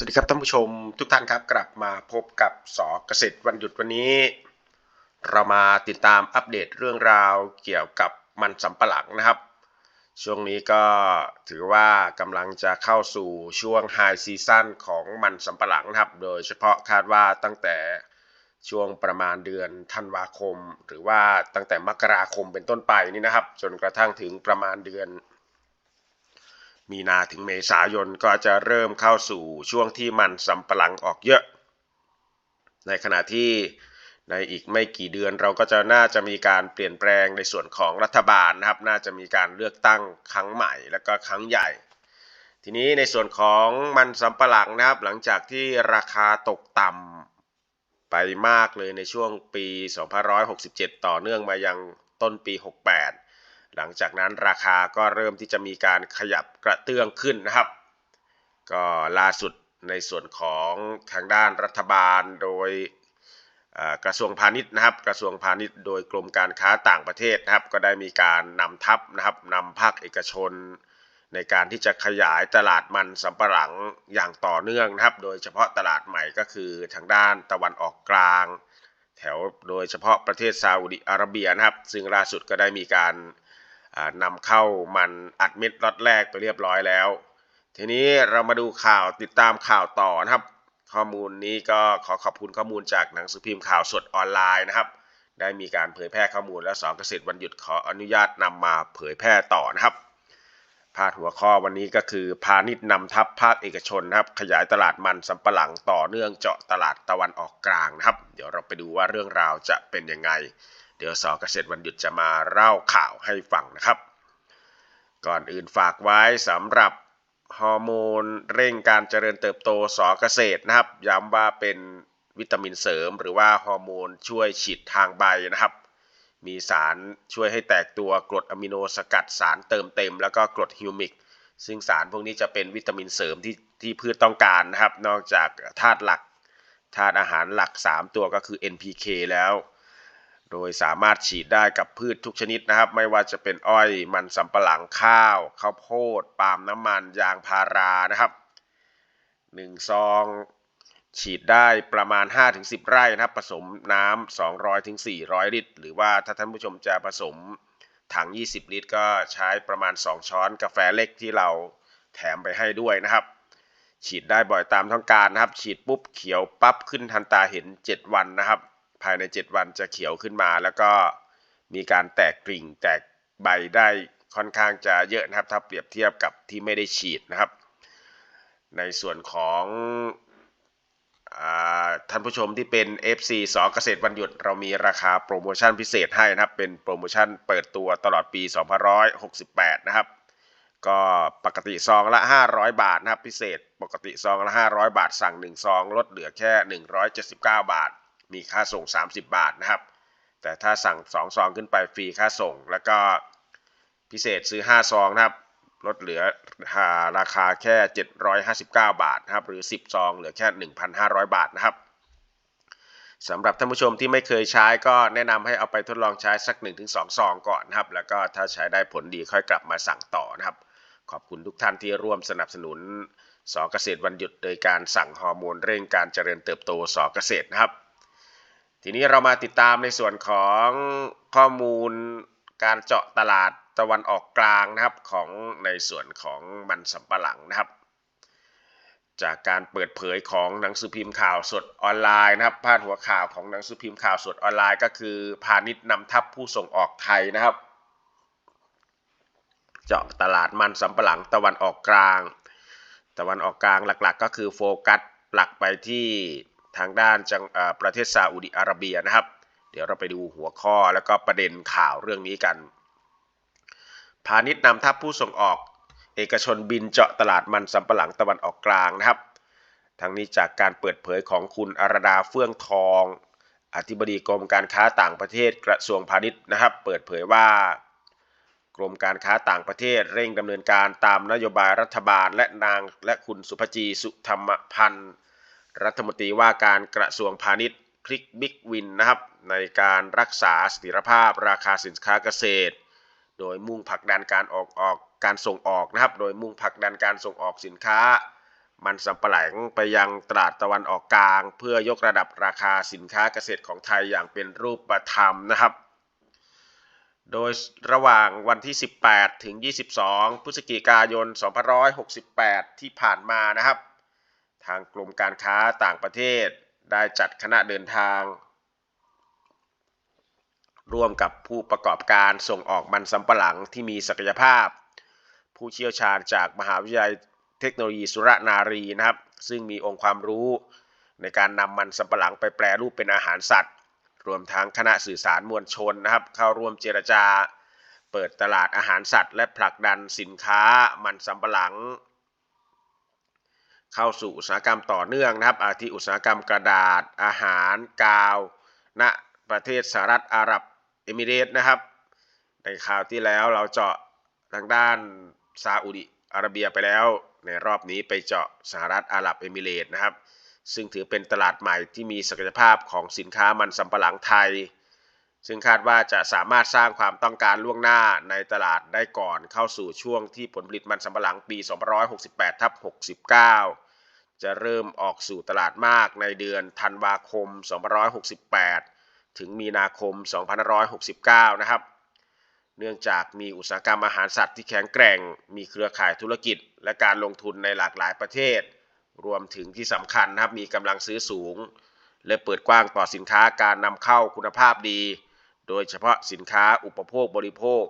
สวัสดีครับท่านผู้ชมทุกท่านครับกลับมาพบกับสอเกษตรวันหยุดวันนี้ เรามาติดตามอัปเดตเรื่องราวเกี่ยวกับมันสำปะหลังนะครับ ช่วงนี้ก็ถือว่ากำลังจะเข้าสู่ช่วงไฮซีซั่นของมันสำปะหลังนะครับ โดยเฉพาะคาดว่าตั้งแต่ช่วงประมาณเดือนธันวาคม หรือว่าตั้งแต่มกราคมเป็นต้นไปนี่นะครับ จนกระทั่งถึงประมาณเดือน มีนาถึงเมษายนก็จะเริ่มเข้าสู่ช่วงที่มันสำปะหลังออกเยอะ ในขณะที่ในอีกไม่กี่เดือนเราก็จะน่าจะมีการเปลี่ยนแปลงในส่วนของรัฐบาลนะครับ น่าจะมีการเลือกตั้งครั้งใหม่แล้วก็ครั้งใหญ่ ทีนี้ในส่วนของมันสำปะหลังนะครับ หลังจากที่ราคาตกต่ำไปมากเลยในช่วงปี 2567 ต่อเนื่องมายังต้นปี 68 หลังจากนั้นราคาก็เริ่มที่จะมีการขยับกระเตื้องขึ้นนะครับ ก็ล่าสุดในส่วนของทางด้านรัฐบาลโดยกระทรวงพาณิชย์นะครับ กระทรวงพาณิชย์โดยกรมการค้าต่างประเทศนะครับ ก็ได้มีการนำทัพนะครับนำภาคเอกชน ในการที่จะขยายตลาดมันสำปะหลังอย่างต่อเนื่องนะครับ โดยเฉพาะตลาดใหม่ก็คือทางด้านตะวันออกกลาง แถวโดยเฉพาะประเทศซาอุดิอาระเบียนะครับ ซึ่งล่าสุดก็ได้มีการ นำเข้ามันอัดเม็ดล็อตแรกไปเรียบร้อยแล้ว ทีนี้เรามาดูข่าวติดตามข่าวต่อนะครับ ข้อมูลนี้ก็ขอขอบคุณข้อมูลจากหนังสือพิมพ์ข่าวสดออนไลน์นะครับ ได้มีการเผยแพร่ข้อมูลและสองเกษตรวันหยุดขออนุญาตนำมาเผยแพร่ต่อนะครับพาดหัวข้อวันนี้ก็คือพาณิชย์นำทัพภาคเอกชนนะครับ ขยายตลาดมันสำปะหลังต่อเนื่องเจาะตลาดตะวันออกกลางนะครับ เดี๋ยวเราไปดูว่าเรื่องราวจะเป็นยังไง เดี๋ยวสอเกษตรวันหยุดจะมาเล่าข่าวให้ฟังนะครับ ก่อนอื่นฝากไว้สำหรับฮอร์โมนเร่งการเจริญเติบโตสอเกษตรนะครับ ย้ำว่าเป็นวิตามินเสริม หรือว่าฮอร์โมนช่วยฉีดทางใบนะครับ มีสารช่วยให้แตกตัวกรดอะมิโนสกัดสารเติมเต็ม แล้วก็กรดฮิวมิก ซึ่งสารพวกนี้จะเป็นวิตามินเสริมที่ที่พืชต้องการนะครับ นอกจากธาตุหลักธาตุอาหารหลัก 3 ตัวก็คือ NPK แล้ว โดยสามารถฉีดได้กับพืชทุกชนิดนะครับ ไม่ว่าจะเป็นอ้อยมันสำปะหลังข้าวข้าวโพดปาล์มน้ำมันยางพารานะครับ1ซองฉีดได้ประมาณ 5-10 ไร่นะครับ ผสมน้ำ200-400 ลิตร หรือว่าถ้าท่านผู้ชมจะผสมถัง 20 ลิตร ก็ใช้ประมาณ 2 ช้อนกาแฟเล็กที่เราแถมไปให้ด้วยนะครับ ฉีดได้บ่อยตามต้องการนะครับ ฉีดปุ๊บเขียวปั๊บขึ้นทันตาเห็น 7 วันนะครับ ภายใน 7 วันจะเขียวขึ้นมา แล้วก็มีการแตกกริ่งแตกใบได้ค่อนข้างจะเยอะนะครับ ถ้าเปรียบเทียบกับที่ไม่ได้ฉีดนะครับ ในส่วนของท่านผู้ชมที่เป็น FC สอเกษตรวันหยุด เรามีราคาโปรโมชั่นพิเศษให้นะครับ เป็นโปรโมชั่นเปิดตัวตลอดปี2568 นะครับ ก็ปกติซองละ 500 บาทนะครับ พิเศษปกติซองละ 500 บาทสั่ง 1 ซองลดเหลือแค่ 179 บาท มีค่าส่ง 30 บาทนะครับ แต่ถ้าสั่ง2ซองขึ้นไปฟรีค่าส่ง แล้วก็พิเศษซื้อ 5 ซองนะครับ ลดเหลือราคาแค่ 759 บาทนะครับ หรือ 10 ซองเหลือแค่ 1,500 บาทนะครับสำหรับท่านผู้ชมที่ไม่เคยใช้ก็แนะนำให้เอาไปทดลองใช้สัก 1-2 ซองก่อนนะครับ แล้วก็ถ้าใช้ได้ผลดีค่อยกลับมาสั่งต่อนะครับ ขอบคุณทุกท่านที่ร่วมสนับสนุนสอเกษตรวันหยุดโดยการสั่งฮอร์โมนเร่งการเจริญเติบโตสอเกษตรนะครับ ทีนี้เรามาติดตามในส่วนของข้อมูลการเจาะตลาดตะวันออกกลางนะครับของในส่วนของมันสำปะหลังนะครับ จากการเปิดเผยของหนังสือพิมพ์ข่าวสดออนไลน์นะครับพาดหัวข่าวของหนังสือพิมพ์ข่าวสดออนไลน์ก็คือ พาณิชย์นำทัพผู้ส่งออกไทยนะครับ เจาะตลาดมันสำปะหลังตะวันออกกลาง ตะวันออกกลางหลักๆ ก็คือโฟกัสหลักไปที่ ทางด้านจังประเทศซาอุดิอาระเบียนะครับ เดี๋ยวเราไปดูหัวข้อแล้วก็ประเด็นข่าวเรื่องนี้กัน พาณิชย์นำทัพผู้ส่งออกเอกชนบินเจาะตลาดมันสำปะหลังตะวันออกกลางนะครับ ทั้งนี้จากการเปิดเผยของคุณอรดาเฟื่องทอง อธิบดีกรมการค้าต่างประเทศกระทรวงพาณิชย์นะครับ เปิดเผยว่ากรมการค้าต่างประเทศเร่งดำเนินการตามนโยบายรัฐบาลและนางและคุณสุภจีสุธรรมพันธ์ รัฐมนตรีว่าการกระทรวงพาณิชย์คลิกบิ๊กวินนะครับในการรักษาสถียรภาพราคาสินค้าเกษตร โดยมุ่งผลักดันการออกออกการส่งออกนะครับ โดยมุ่งผลักดันการส่งออกสินค้า มันสำปะหลังไปยังตลาดตะวันออกกลาง เพื่อยกระดับราคาสินค้าเกษตรของไทยอย่างเป็นรูปธรรมนะครับ โดยระหว่างวันที่ 18 ถึง 22 พฤศจิกายน 2568 ที่ผ่านมานะครับ ทางกลุ่มการค้าต่างประเทศได้จัดคณะเดินทาง ร่วมกับผู้ประกอบการส่งออกมันสำปะหลังที่มีศักยภาพ ผู้เชี่ยวชาญจากมหาวิทยาลัยเทคโนโลยีสุรนารีนะครับ ซึ่งมีองค์ความรู้ในการนำมันสำปะหลังไปแปรรูปเป็นอาหารสัตว์ รวมทั้งคณะสื่อสารมวลชนนะครับ เข้าร่วมเจรจา เปิดตลาดอาหารสัตว์ และผลักดันสินค้ามันสำปะหลัง เข้าสู่อุตสาหกรรมต่อเนื่องนะครับ อาทิอุตสาหกรรมกระดาษ อาหาร กาวณประเทศสหรัฐอาหรับเอมิเรต์นะครับ ในข่าวที่แล้วเราเจาะทางด้านซาอุดิอาระเบียไปแล้ว ในรอบนี้ไปเจาะสหรัฐอาหรับเอมิเรต์นะครับ ซึ่งถือเป็นตลาดใหม่ที่มีศักยภาพของสินค้ามันสำปะหลังไทย ซึ่งคาดว่าจะสามารถสร้างความต้องการล่วงหน้าในตลาดได้ก่อนเข้าสู่ช่วงที่ผลผลิตมันสำปะหลังปี 2568ทับ69 จะเริ่มออกสู่ตลาดมากในเดือนธันวาคม 2568 ถึงมีนาคม 2569 นะครับ เนื่องจากมีอุตสาหกรรมอาหารสัตว์ที่แข็งแกร่ง มีเครือข่ายธุรกิจ และการลงทุนในหลากหลายประเทศ รวมถึงที่สำคัญนะครับมีกำลังซื้อสูง และเปิดกว้างต่อสินค้าการนำเข้าคุณภาพดี โดยเฉพาะสินค้าอุปโภคบริโภค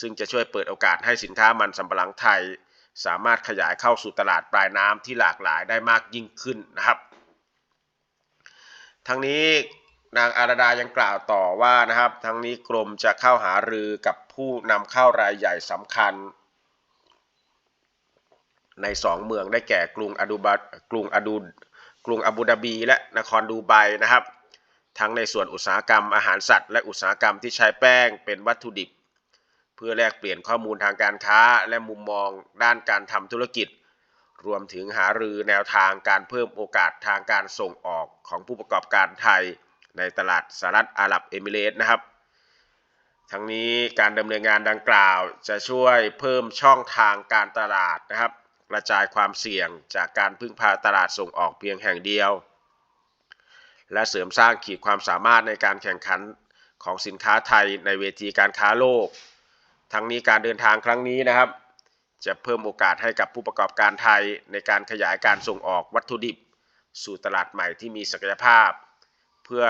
ซึ่งจะช่วยเปิดโอกาสให้สินค้ามันสำปะหลังไทย สามารถขยายเข้าสู่ตลาดปลายน้ำที่หลากหลายได้มากยิ่งขึ้นนะครับทั้งนี้นางอาราดายังกล่าวต่อว่านะครับ ทั้งนี้กรมจะเข้าหารือกับผู้นำเข้ารายใหญ่สำคัญ ในสองเมืองได้แก่กรุงอดูบากรุงอดูกรุงอาบูดาบี และนครดูไบนะครับ ทั้งในส่วนอุตสาหกรรมอาหารสัตว์ และอุตสาหกรรมที่ใช้แป้งเป็นวัตถุดิบ เพื่อแลกเปลี่ยนข้อมูลทางการค้าและมุมมองด้านการทำธุรกิจ รวมถึงหารือแนวทางการเพิ่มโอกาสทางการส่งออกของผู้ประกอบการไทย ในตลาดสหรัฐอาหรับเอมิเรตส์นะครับ ทั้งนี้การดำเนินงานดังกล่าวจะช่วยเพิ่มช่องทางการตลาดนะครับกระจายความเสี่ยงจากการพึ่งพาตลาดส่งออกเพียงแห่งเดียว และเสริมสร้างขีดความสามารถในการแข่งขันของสินค้าไทยในเวทีการค้าโลก ทั้งนี้การเดินทางครั้งนี้นะครับ จะเพิ่มโอกาสให้กับผู้ประกอบการไทยในการขยายการส่งออกวัตถุดิบ สู่ตลาดใหม่ที่มีศักยภาพ เพื่อ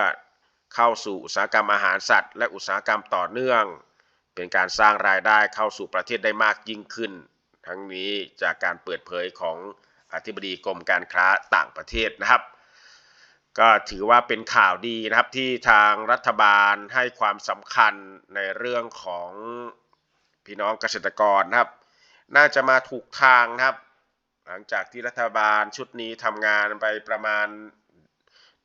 เข้าสู่อุตสาหกรรมอาหารสัตว์ และอุตสาหกรรมต่อเนื่อง เป็นการสร้างรายได้เข้าสู่ประเทศได้มากยิ่งขึ้น ทั้งนี้จากการเปิดเผยของอธิบดีกรมการค้าต่างประเทศนะครับ ก็ถือว่าเป็นข่าวดีนะครับที่ทางรัฐบาลให้ความสำคัญในเรื่องของพี่น้องเกษตรกรนะครับ น่าจะมาถูกทางนะครับ หลังจากที่รัฐบาลชุดนี้ทำงานไปประมาณ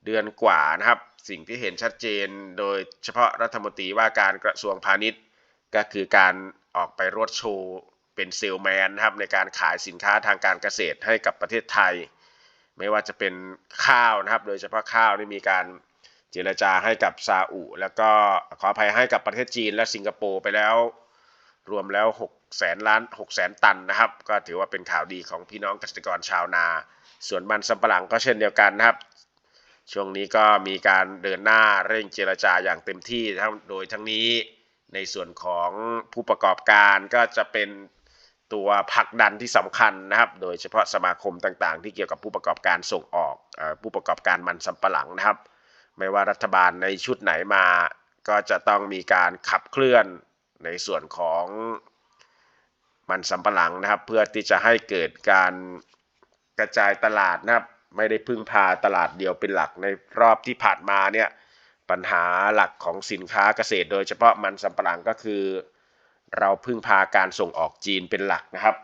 เดือนกว่านะครับ สิ่งที่เห็นชัดเจนโดยเฉพาะรัฐมนตรีว่าการกระทรวงพาณิชย์ ก็คือการออกไปรถโชว์เป็นเซลแมนนะครับในการขายสินค้าทางการเกษตรให้กับประเทศไทย ไม่ว่าจะเป็นข้าวนะครับ โดยเฉพาะข้าวที่มีการเจรจาให้กับซาอุแล้วก็ขออภัยให้กับประเทศจีนและสิงคโปร์ไปแล้ว รวมแล้ว6แสนล้าน6แสนตันนะครับ ก็ถือว่าเป็นข่าวดีของพี่น้องเกษตรกรชาวนา ส่วนมันสำปะหลังก็เช่นเดียวกันนะครับ ช่วงนี้ก็มีการเดินหน้าเร่งเจรจาอย่างเต็มที่ทั้งโดยทั้งนี้ในส่วนของผู้ประกอบการก็จะเป็น ตัวผลักดันที่สำคัญนะครับ โดยเฉพาะสมาคมต่างๆ ที่เกี่ยวกับผู้ประกอบการส่งออกอผู้ประกอบการมันสำปะหลังนะครับ ไม่ว่ารัฐบาลในชุดไหนมา ก็จะต้องมีการขับเคลื่อนในส่วนของมันสำปะหลังนะครับ เพื่อที่จะให้เกิดการกระจายตลาดนะครับ ไม่ได้พึ่งพาตลาดเดียวเป็นหลักในรอบที่ผ่านมาเนี่ยปัญหาหลักของสินค้าเกษตร โดยเฉพาะมันสำปะหลังก็คือ เราพึ่งพาการส่งออกจีนเป็นหลักนะครับ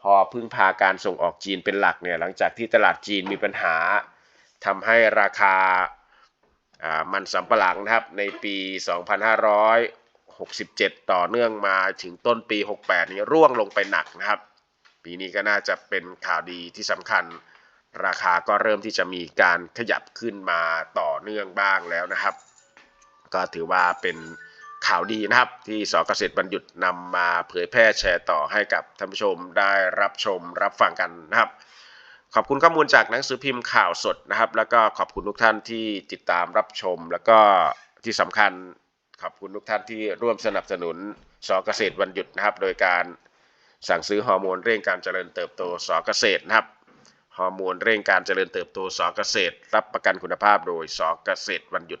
พอพึ่งพาการส่งออกจีนเป็นหลักเนี่ยหลังจากที่ตลาดจีนมีปัญหาทำให้ราคามันสำปะหลังนะครับในปี 2567 ต่อเนื่องมาถึงต้นปี 68 นี้ร่วงลงไปหนักนะครับ ปีนี้ก็น่าจะเป็นข่าวดีที่สำคัญ ราคาก็เริ่มที่จะมีการขยับขึ้นมาต่อเนื่องบ้างแล้วนะครับ ก็ถือว่าเป็น ข่าวดีนะครับ ที่สเกษตรบรรยุทธ์นำมาเผยแพร่แชร์ต่อให้กับท่านผู้ชมได้รับชมรับฟังกันนะครับ ขอบคุณข้อมูลจากหนังสือพิมพ์ข่าวสดนะครับ แล้วก็ขอบคุณทุกท่านที่ติดตามรับชม แล้วก็ที่สำคัญขอบคุณทุกท่านที่ร่วมสนับสนุนสอเกษตรวันหยุดนะครับ โดยการสั่งซื้อฮอร์โมนเร่งการเจริญเติบโตสอเกษตรนะครับฮอร์โมนเร่งการเจริญเติบโตสอเกษตร รับประกันคุณภาพโดยสอเกษตรวันหยุด